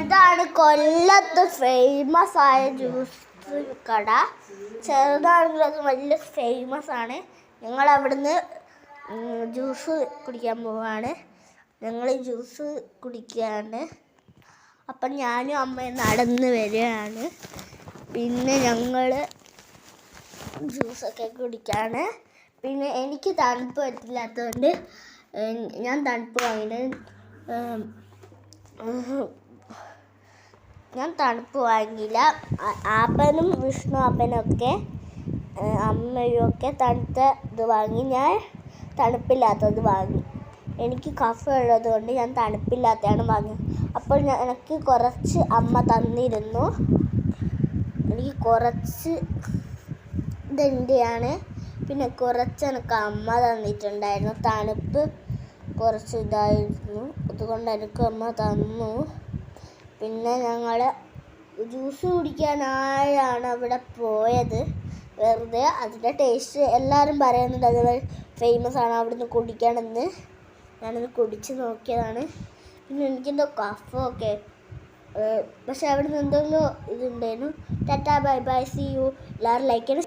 ഇതാണ് കൊല്ലത്ത് ഫേമസ് ആയ ജ്യൂസ് കട. ചെറുതാണെങ്കിലും വലിയ ഫേമസ് ആണ്. ഞങ്ങൾ അവിടുന്ന് ജ്യൂസ് കുടിക്കാൻ പോവാണ്. ഞങ്ങൾ ജ്യൂസ് കുടിക്കുകയാണ് അപ്പം ഞാനും അമ്മയും നടന്ന് വരികയാണ്. പിന്നെ ഞങ്ങൾ ജ്യൂസൊക്കെ കുടിക്കാണ്. പിന്നെ എനിക്ക് തണുപ്പ് പറ്റില്ലാത്തതുകൊണ്ട് ഞാൻ തണുപ്പ് വാങ്ങിയിട്ട് ഞാൻ തണുപ്പ് വാങ്ങിയില്ല. ആപ്പനും വിഷ്ണു ആപ്പനൊക്കെ ഒക്കെ തണുത്ത ഇത് വാങ്ങി. ഞാൻ തണുപ്പില്ലാത്തത് വാങ്ങി. എനിക്ക് കഫ ഉള്ളത് കൊണ്ട് ഞാൻ തണുപ്പില്ലാത്തതാണ് വാങ്ങിയത്. അപ്പോൾ ഞാൻ- എനിക്ക് കുറച്ച് അമ്മ തന്നിരുന്നു. എനിക്ക് കുറച്ച് ഇതെന്റെയാണ്. പിന്നെ കുറച്ച് എനിക്ക് അമ്മ തന്നിട്ടുണ്ടായിരുന്നു. തണുപ്പ് കുറച്ച് ഇതായിരുന്നു. അതുകൊണ്ട് എനിക്ക് അമ്മ തന്നു. പിന്നെ ഞങ്ങൾ ജ്യൂസ് കുടിക്കാനായാണ് അവിടെ പോയത്? വെറുതെ അതിന്റെ ടേസ്റ്റ് എല്ലാവരും പറയുന്നുണ്ട് അത് ഫേമസ് ആണ് അവിടുന്ന് കുടിക്കണമെന്ന്. ഞാനത് കുടിച്ച് നോക്കിയതാണ്. പിന്നെ എനിക്കെന്തോ കഫമൊക്കെ പക്ഷെ അവിടെ നിന്ന് എന്തെങ്കിലും ഇതുണ്ടായിരുന്നു. Tata bye bye see you എല്ലാവരും ലൈക്ക് ചെയ്യണം.